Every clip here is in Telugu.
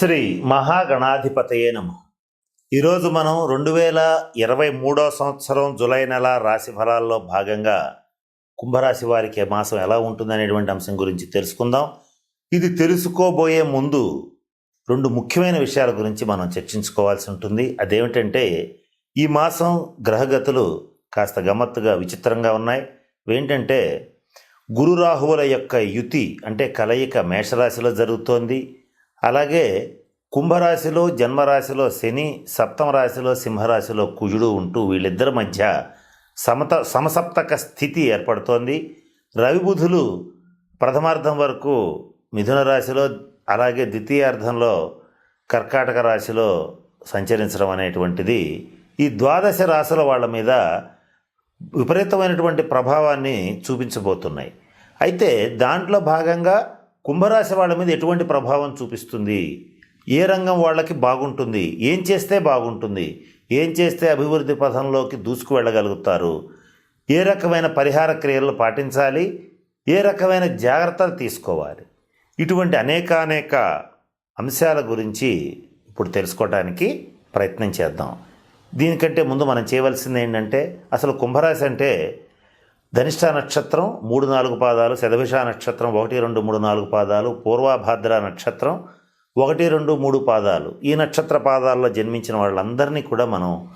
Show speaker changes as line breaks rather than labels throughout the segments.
శ్రీ మహాగణాధిపతయే నమ. ఈరోజు మనం రెండు వేల ఇరవై మూడో సంవత్సరం జూలై నెల రాశి ఫలాల్లో భాగంగా కుంభరాశి వారికి మాసం ఎలా ఉంటుందనేటువంటి అంశం గురించి తెలుసుకుందాం. ఇది తెలుసుకోబోయే ముందు రెండు ముఖ్యమైన విషయాల గురించి మనం చర్చించుకోవాల్సి ఉంటుంది. అదేమిటంటే ఈ మాసం గ్రహగతులు కాస్త గమ్మత్తుగా విచిత్రంగా ఉన్నాయి. ఏంటంటే గురు రాహువుల యొక్క యుతి అంటే కలయిక మేషరాశిలో జరుగుతోంది. అలాగే కుంభరాశిలో జన్మరాశిలో శని సప్తమ రాశిలో సింహరాశిలో కుజుడు ఉంటూ వీళ్ళిద్దరి మధ్య సమత సమసప్తక స్థితి ఏర్పడుతోంది. రవిబుధులు ప్రథమార్థం వరకు మిథున రాశిలో అలాగే ద్వితీయార్థంలో కర్కాటక రాశిలో సంచరించడం అనేటువంటిది ఈ ద్వాదశ రాశుల వాళ్ళ మీద విపరీతమైనటువంటి ప్రభావాన్ని చూపించబోతున్నాయి. అయితే దాంట్లో భాగంగా కుంభరాశి వాళ్ళ మీద ఎటువంటి ప్రభావం చూపిస్తుంది? ఏ రంగం వాళ్ళకి బాగుంటుంది? ఏం చేస్తే బాగుంటుంది? ఏం చేస్తే అభివృద్ధి పథంలోకి దూసుకు వెళ్ళగలుగుతారు? ఏ రకమైన పరిహార క్రియలు పాటించాలి? ఏ రకమైన జాగ్రత్తలు తీసుకోవాలి? ఇటువంటి అనేకానేక అంశాల గురించి ఇప్పుడు తెలుసుకోవడానికి ప్రయత్నం చేద్దాం. దీనికంటే ముందు మనం చేయవలసింది ఏంటంటే అసలు కుంభరాశి అంటే ధనిష్ట నక్షత్రం మూడు నాలుగు పాదాలు శతభిష నక్షత్రం ఒకటి రెండు మూడు నాలుగు పాదాలు పూర్వాభాద్ర నక్షత్రం ఒకటి రెండు మూడు పాదాలు. ఈ నక్షత్ర పాదాల్లో జన్మించిన వాళ్ళందరినీ కూడా మనం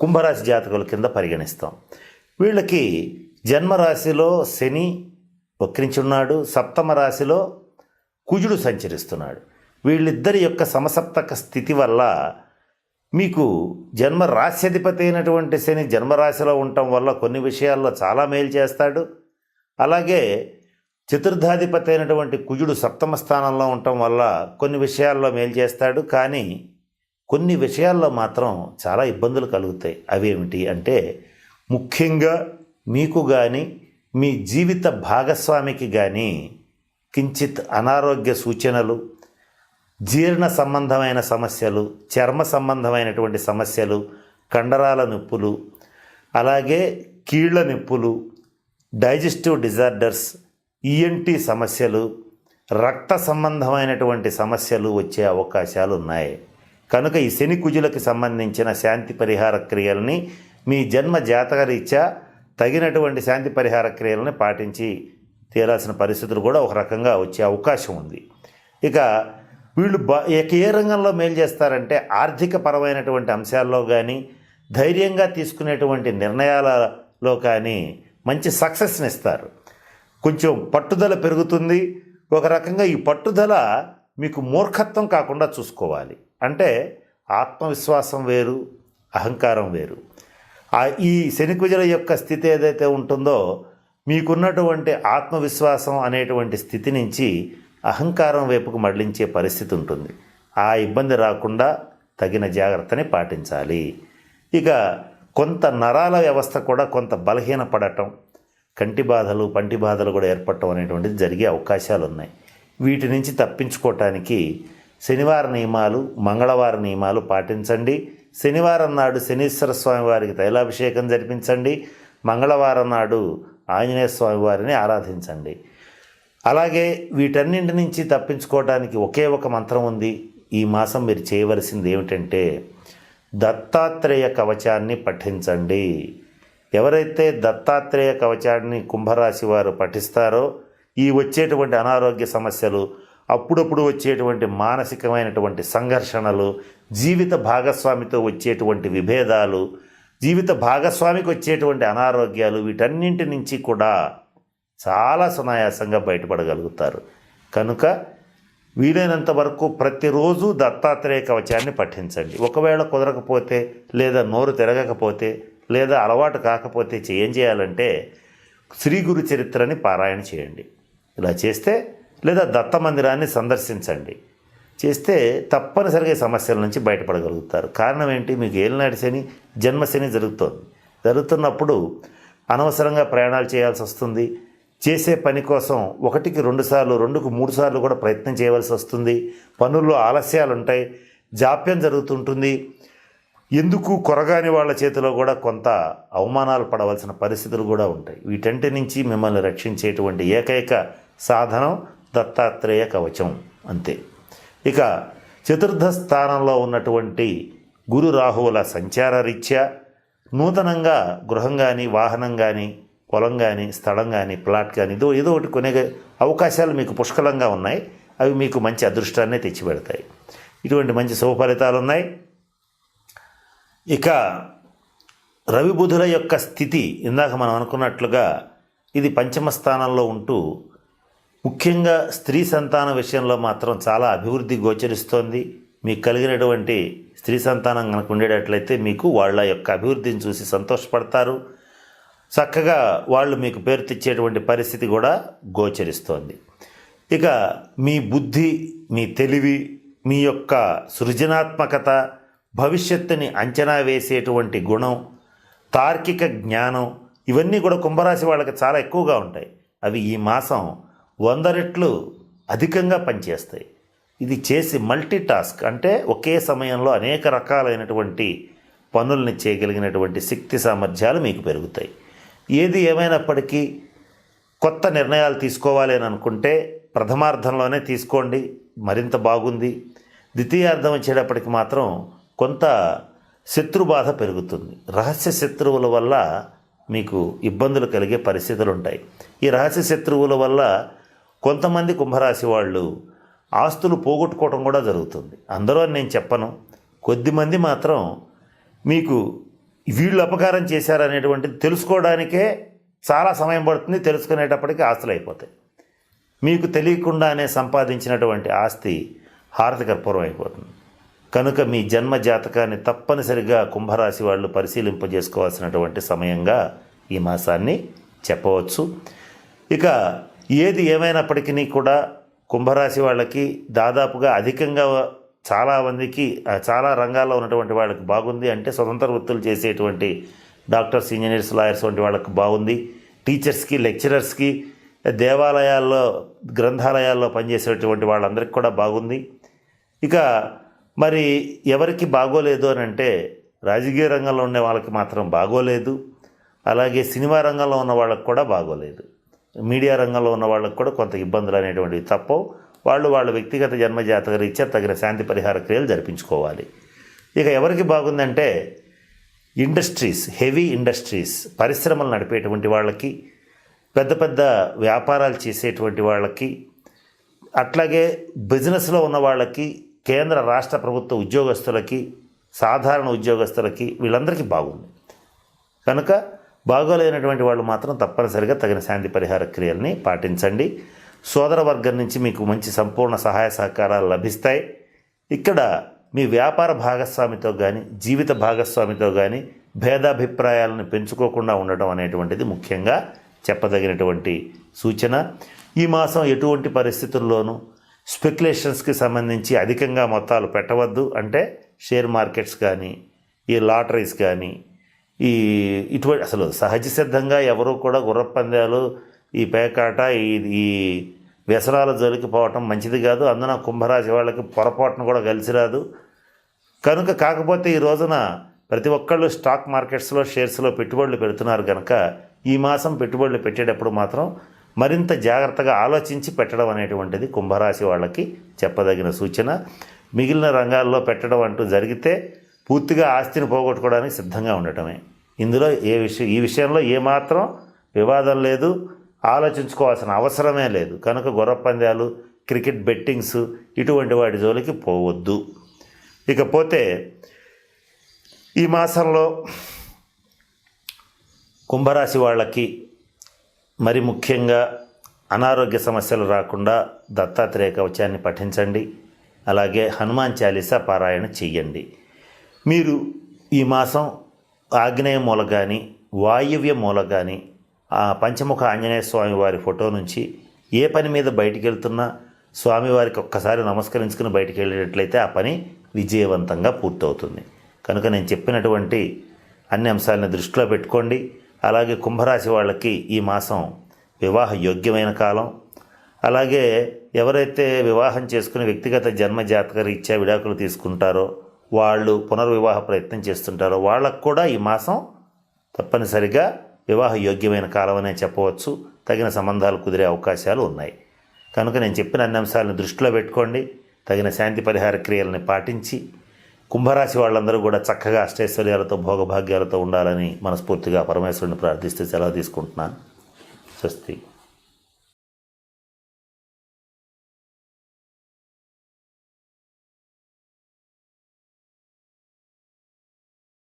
కుంభరాశి జాతకుల కింద పరిగణిస్తాం. వీళ్ళకి జన్మరాశిలో శని వక్రించున్నాడు సప్తమ రాశిలో కుజుడు సంచరిస్తున్నాడు. వీళ్ళిద్దరి యొక్క సమసప్తక స్థితి వల్ల మీకు జన్మ రాశ్యధిపతి అయినటువంటి శని జన్మరాశిలో ఉండటం వల్ల కొన్ని విషయాల్లో చాలా మేలు చేస్తాడు. అలాగే చతుర్థాధిపతి అయినటువంటి కుజుడు సప్తమ స్థానంలో ఉండటం వల్ల కొన్ని విషయాల్లో మేలు చేస్తాడు. కానీ కొన్ని విషయాల్లో మాత్రం చాలా ఇబ్బందులు కలుగుతాయి. అవేమిటి అంటే ముఖ్యంగా మీకు కానీ మీ జీవిత భాగస్వామికి కానీ కించిత్ అనారోగ్య సూచనలు జీర్ణ సంబంధమైన సమస్యలు చర్మ సంబంధమైనటువంటి సమస్యలు కండరాల నొప్పులు అలాగే కీళ్ళ నొప్పులు డైజెస్టివ్ డిజార్డర్స్ ఈఎన్టీ సమస్యలు రక్త సంబంధమైనటువంటి సమస్యలు వచ్చే అవకాశాలు ఉన్నాయి. కనుక ఈ శని కుజులకు సంబంధించిన శాంతి పరిహార క్రియల్ని మీ జన్మ జాతక రీత్యా తగినటువంటి శాంతి పరిహార క్రియలను పాటించి తీరాల్సిన పరిస్థితులు కూడా ఒక రకంగా వచ్చే అవకాశం ఉంది. ఇక వీళ్ళు బ ఏ రంగంలో మేలు చేస్తారంటే ఆర్థిక పరమైనటువంటి అంశాల్లో కానీ ధైర్యంగా తీసుకునేటువంటి నిర్ణయాలలో కానీ మంచి సక్సెస్ని ఇస్తారు. కొంచెం పట్టుదల పెరుగుతుంది. ఒక రకంగా ఈ పట్టుదల మీకు మూర్ఖత్వం కాకుండా చూసుకోవాలి. అంటే ఆత్మవిశ్వాసం వేరు అహంకారం వేరు. ఈ శనికుజల యొక్క స్థితి ఏదైతే ఉంటుందో మీకున్నటువంటి ఆత్మవిశ్వాసం అనేటువంటి స్థితి నుంచి అహంకారం వైపుకు మళ్ళించే పరిస్థితి ఉంటుంది. ఆ ఇబ్బంది రాకుండా తగిన జాగ్రత్తని పాటించాలి. ఇక కొంత నరాల వ్యవస్థ కూడా కొంత బలహీన పడటం కంటి బాధలు పంటి బాధలు కూడా ఏర్పడటం అనేటువంటిది జరిగే అవకాశాలు ఉన్నాయి. వీటి నుంచి తప్పించుకోవటానికి శనివార నియమాలు మంగళవార నియమాలు పాటించండి. శనివారం నాడు శనీశ్వర స్వామి వారికి తైలాభిషేకం జరిపించండి. మంగళవారం నాడు ఆంజనేయ స్వామి వారిని ఆరాధించండి. అలాగే వీటన్నింటి నుంచి తప్పించుకోవడానికి ఒకే ఒక మంత్రం ఉంది. ఈ మాసం మీరు చేయవలసింది ఏమిటంటే దత్తాత్రేయ కవచాన్ని పఠించండి. ఎవరైతే దత్తాత్రేయ కవచాన్ని కుంభరాశి వారు పఠిస్తారో ఈ వచ్చేటువంటి అనారోగ్య సమస్యలు అప్పుడప్పుడు వచ్చేటువంటి మానసికమైనటువంటి సంఘర్షణలు జీవిత భాగస్వామితో వచ్చేటువంటి విభేదాలు జీవిత భాగస్వామికి వచ్చేటువంటి అనారోగ్యాలు వీటన్నింటి నుంచి కూడా చాలా సునాయాసంగా బయటపడగలుగుతారు. కనుక వీలైనంత వరకు ప్రతిరోజు దత్తాత్రేయ కవచాన్ని పఠించండి. ఒకవేళ కుదరకపోతే లేదా నోరు తిరగకపోతే లేదా అలవాటు కాకపోతే ఏం చేయాలంటే శ్రీ గురు చరిత్రని పారాయణ చేయండి. ఇలా చేస్తే లేదా దత్త మందిరాన్ని సందర్శించండి. చేస్తే తప్పనిసరిగా సమస్యల నుంచి బయటపడగలుగుతారు. కారణం ఏంటి? మీకు ఏలినాటి శని జన్మశని జరుగుతోంది. జరుగుతున్నప్పుడు అనవసరంగా ప్రయాణాలు చేయాల్సి వస్తుంది. చేసే పని కోసం ఒకటికి రెండు సార్లు రెండుకు మూడు సార్లు కూడా ప్రయత్నం చేయవలసి వస్తుంది. పనుల్లో ఆలస్యాలు ఉంటాయి జాప్యం జరుగుతుంటుంది. ఎందుకు కొరగాని వాళ్ళ చేతిలో కూడా కొంత అవమానాలు పడవలసిన పరిస్థితులు కూడా ఉంటాయి. వీటంటి నుంచి మిమ్మల్ని రక్షించేటువంటి ఏకైక సాధనం దత్తాత్రేయ కవచం అంతే. ఇక చతుర్థ స్థానంలో ఉన్నటువంటి గురు రాహువుల సంచార రీత్యా నూతనంగా గృహం కానీ వాహనం కానీ పొలం కానీ స్థలం కానీ ప్లాట్ కానీ ఏదో ఏదో ఒకటి కొనే అవకాశాలు మీకు పుష్కలంగా ఉన్నాయి. అవి మీకు మంచి అదృష్టాన్ని తెచ్చిపెడతాయి. ఇటువంటి మంచి శుభ ఫలితాలు ఉన్నాయి. ఇక రవి బుధుల యొక్క స్థితి ఇందాక మనం అనుకున్నట్లుగా ఇది పంచమ స్థానంలో ఉంటూ ముఖ్యంగా స్త్రీ సంతాన విషయంలో మాత్రం చాలా అభివృద్ధి గోచరిస్తోంది. మీకు కలిగినటువంటి స్త్రీ సంతానం కనుక ఉండేటట్లయితే మీకు వాళ్ళ యొక్క అభివృద్ధిని చూసి సంతోషపడతారు. చక్కగా వాళ్ళు మీకు పేరు తెచ్చేటువంటి పరిస్థితి కూడా గోచరిస్తోంది. ఇక మీ బుద్ధి మీ తెలివి మీ యొక్క సృజనాత్మకత భవిష్యత్తుని అంచనా వేసేటువంటి గుణం తార్కిక జ్ఞానం ఇవన్నీ కూడా కుంభరాశి వాళ్ళకి చాలా ఎక్కువగా ఉంటాయి. అవి ఈ మాసం వంద రెట్లు అధికంగా పనిచేస్తాయి. ఇది చేసి మల్టీ టాస్క్ అంటే ఒకే సమయంలో అనేక రకాలైనటువంటి పనుల్ని చేయగలిగినటువంటి శక్తి సామర్థ్యాలు మీకు పెరుగుతాయి. ఏది ఏమైనప్పటికీ కొత్త నిర్ణయాలు తీసుకోవాలి అని అనుకుంటే ప్రథమార్థంలోనే తీసుకోండి మరింత బాగుంది. ద్వితీయార్థం వచ్చేటప్పటికి మాత్రం కొంత శత్రుబాధ పెరుగుతుంది. రహస్య శత్రువుల వల్ల మీకు ఇబ్బందులు కలిగే పరిస్థితులు ఉంటాయి ఈ రహస్య శత్రువుల వల్ల కొంతమంది కుంభరాశి వాళ్ళు ఆస్తులు పోగొట్టుకోవడం కూడా జరుగుతుంది. అందరూ అని నేను చెప్పను. కొద్దిమంది మాత్రం మీకు వీళ్ళు అపకారం చేశారనేటువంటిది తెలుసుకోవడానికే చాలా సమయం పడుతుంది తెలుసుకునేటప్పటికి ఆస్తులు అయిపోతాయి మీకు తెలియకుండానే సంపాదించినటువంటి ఆస్తి హారతికర్పూరం అయిపోతుంది. కనుక మీ జన్మ జాతకాన్ని తప్పనిసరిగా కుంభరాశి వాళ్ళు పరిశీలింపజేసుకోవాల్సినటువంటి సమయంగా ఈ మాసాన్ని చెప్పవచ్చు. ఇక ఏది ఏమైనప్పటికీ కూడా కుంభరాశి వాళ్ళకి దాదాపుగా అధికంగా చాలా మందికి చాలా రంగాల్లో ఉన్నటువంటి వాళ్ళకి బాగుంది అంటే స్వతంత్ర వృత్తులు చేసేటువంటి డాక్టర్స్ ఇంజనీర్స్ లాయర్స్ వంటి వాళ్ళకి బాగుంది. టీచర్స్కి లెక్చరర్స్కి దేవాలయాల్లో గ్రంథాలయాల్లో పనిచేసేటువంటి వాళ్ళందరికీ కూడా బాగుంది. ఇక మరి ఎవరికి బాగోలేదు అని అంటే రాజకీయ రంగంలో ఉండే వాళ్ళకి మాత్రం బాగోలేదు. అలాగే సినిమా రంగంలో ఉన్న వాళ్ళకి కూడా బాగోలేదు. మీడియా రంగంలో ఉన్న వాళ్ళకి కూడా కొంత ఇబ్బందులు అనేటువంటివి తప్పవు. వాళ్ళు వాళ్ళ వ్యక్తిగత జన్మజాతక రీత్యా తగిన శాంతి పరిహార క్రియలు జరిపించుకోవాలి. ఇక ఎవరికి బాగుందంటే ఇండస్ట్రీస్ హెవీ ఇండస్ట్రీస్ పరిశ్రమలు నడిపేటువంటి వాళ్ళకి పెద్ద పెద్ద వ్యాపారాలు చేసేటువంటి వాళ్ళకి అట్లాగే బిజినెస్లో ఉన్న వాళ్ళకి కేంద్ర రాష్ట్ర ప్రభుత్వ ఉద్యోగస్తులకి సాధారణ ఉద్యోగస్తులకి వీళ్ళందరికీ బాగుంది. కనుక బాగోలేనటువంటి వాళ్ళు మాత్రం తప్పనిసరిగా తగిన శాంతి పరిహార క్రియల్ని పాటించండి. సోదర వర్గం నుంచి మీకు మంచి సంపూర్ణ సహాయ సహకారాలు లభిస్తాయి. ఇక్కడ మీ వ్యాపార భాగస్వామితో కానీ జీవిత భాగస్వామితో కానీ భేదాభిప్రాయాలను పెంచుకోకుండా ఉండటం అనేటువంటిది ముఖ్యంగా చెప్పదగినటువంటి సూచన. ఈ మాసం ఎటువంటి పరిస్థితుల్లోనూ స్పెక్యులేషన్స్కి సంబంధించి అధికంగా మొత్తాలు పెట్టవద్దు. అంటే షేర్ మార్కెట్స్ కానీ ఈ లాటరీస్ కానీ ఈ ఇటువంటి అసలు సహజ సిద్ధంగా ఎవరు కూడా గుర్రపందాలు ఈ పేకాట ఈ వ్యసనాల జోలికి పోవటం మంచిది కాదు. అందున కుంభరాశి వాళ్ళకి పొరపాటును కూడా కలిసి రాదు కనుక కాకపోతే ఈ రోజున ప్రతి ఒక్కళ్ళు స్టాక్ మార్కెట్స్లో షేర్స్లో పెట్టుబడులు పెడుతున్నారు కనుక ఈ మాసం పెట్టుబడులు పెట్టేటప్పుడు మాత్రం మరింత జాగ్రత్తగా ఆలోచించి పెట్టడం అనేటువంటిది కుంభరాశి వాళ్ళకి చెప్పదగిన సూచన. మిగిలిన రంగాల్లో పెట్టడం అంటూ జరిగితే పూర్తిగా ఆస్తిని పోగొట్టుకోవడానికి సిద్ధంగా ఉండటమే. ఇందులో ఏ విషయం ఈ విషయంలో ఏమాత్రం వివాదం లేదు. ఆలోచించుకోవాల్సిన అవసరమే లేదు. కనుక గుర్రపందాలు క్రికెట్ బెట్టింగ్స్ ఇటువంటి వాటి జోలికి పోవద్దు. ఇకపోతే ఈ మాసంలో కుంభరాశి వాళ్ళకి మరి ముఖ్యంగా అనారోగ్య సమస్యలు రాకుండా దత్తాత్రేయ కవచాన్ని పఠించండి. అలాగే హనుమాన్ చాలీసా పారాయణ చెయ్యండి. మీరు ఈ మాసం ఆగ్నేయ మూల కానీ వాయువ్య మూల కానీ పంచముఖ ఆంజనేయ స్వామి వారి ఫోటో నుంచి ఏ పని మీద బయటికి వెళ్తున్నా స్వామివారికి ఒక్కసారి నమస్కరించుకుని బయటికి వెళ్ళేటట్లయితే ఆ పని విజయవంతంగా పూర్తవుతుంది. కనుక నేను చెప్పినటువంటి అన్ని అంశాలను దృష్టిలో పెట్టుకోండి. అలాగే కుంభరాశి వాళ్ళకి ఈ మాసం వివాహ యోగ్యమైన కాలం. అలాగే ఎవరైతే వివాహం చేసుకుని వ్యక్తిగత జన్మ జాతక రీత్యా విడాకులు తీసుకుంటారో వాళ్ళు పునర్వివాహ ప్రయత్నం చేస్తుంటారో వాళ్ళకు కూడా ఈ మాసం తప్పనిసరిగా వివాహ యోగ్యమైన కాలం చెప్పవచ్చు. తగిన సంబంధాలు కుదిరే అవకాశాలు ఉన్నాయి. కనుక నేను చెప్పిన అన్ని అంశాలను దృష్టిలో పెట్టుకోండి. తగిన శాంతి పరిహార క్రియలను పాటించి కుంభరాశి వాళ్ళందరూ కూడా చక్కగా అష్టైశ్వర్యాలతో భోగభాగ్యాలతో ఉండాలని మనస్ఫూర్తిగా పరమేశ్వరుని ప్రార్థిస్తే సెలవు తీసుకుంటున్నాను. స్వస్తి.